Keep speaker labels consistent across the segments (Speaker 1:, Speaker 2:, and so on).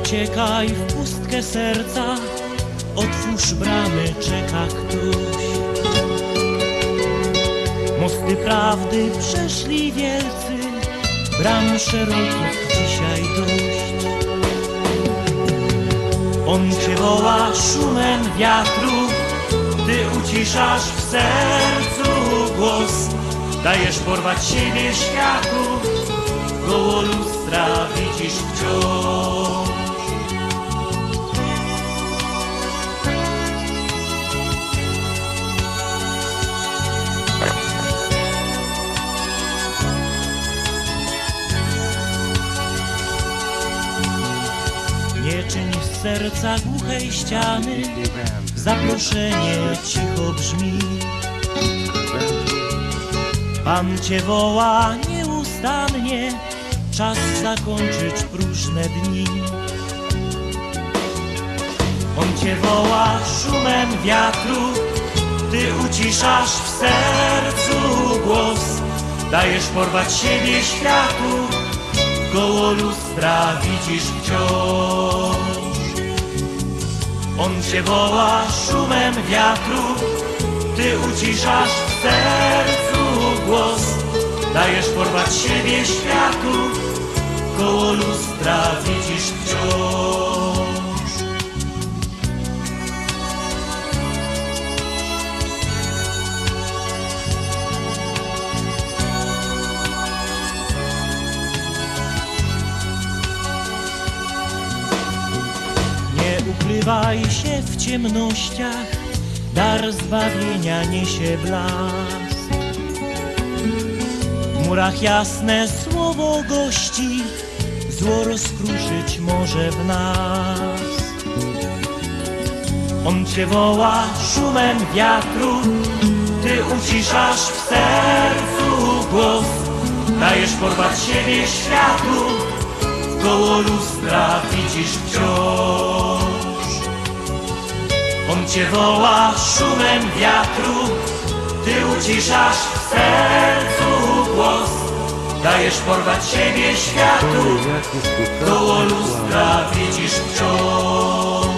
Speaker 1: uciekaj w pustkę serca, otwórz bramy, czeka ktoś. Mosty prawdy przeszli wielcy, bram szerokich dzisiaj dość. On cię woła szumem wiatru, ty uciszasz w sercu głos, dajesz porwać siebie światu, koło lustra widzisz wciąż. Serca głuchej ściany, zaproszenie cicho brzmi. Pan cię woła nieustannie, czas zakończyć próżne dni. On cię woła szumem wiatru, ty uciszasz w sercu głos, dajesz porwać siebie światu, koło lustra widzisz wciąż. On cię woła szumem wiatru, ty uciszasz w sercu głos, dajesz porwać siebie światu, koło lustra widzisz wciąż. Ukrywaj się w ciemnościach, dar zbawienia niesie blask. W murach jasne słowo gości, zło rozkruszyć może w nas. On cię woła szumem wiatru, ty uciszasz w sercu głos, dajesz porwać siebie światu koło lustra widzisz wciąż. Cię woła szumem wiatru, ty uciszasz w sercu głos, dajesz porwać siebie światu, koło lustra widzisz wciąż.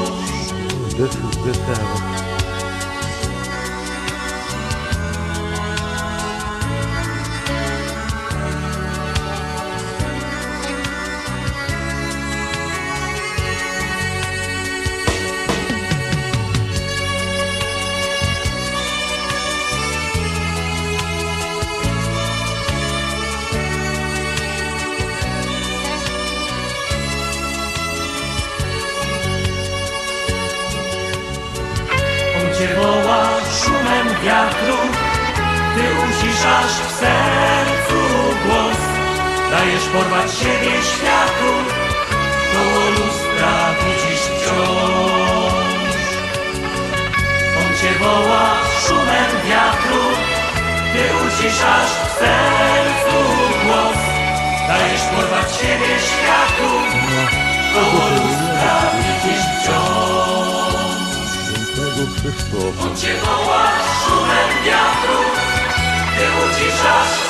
Speaker 1: Uciszasz w sercu głos, dajesz porwać siebie światu, koło lustra widzisz wciąż. On cię woła szumem wiatru, ty uciszasz w sercu głos, dajesz porwać siebie światu, koło lustra widzisz wciąż. On cię woła szumem wiatru, ty uciszasz w sercu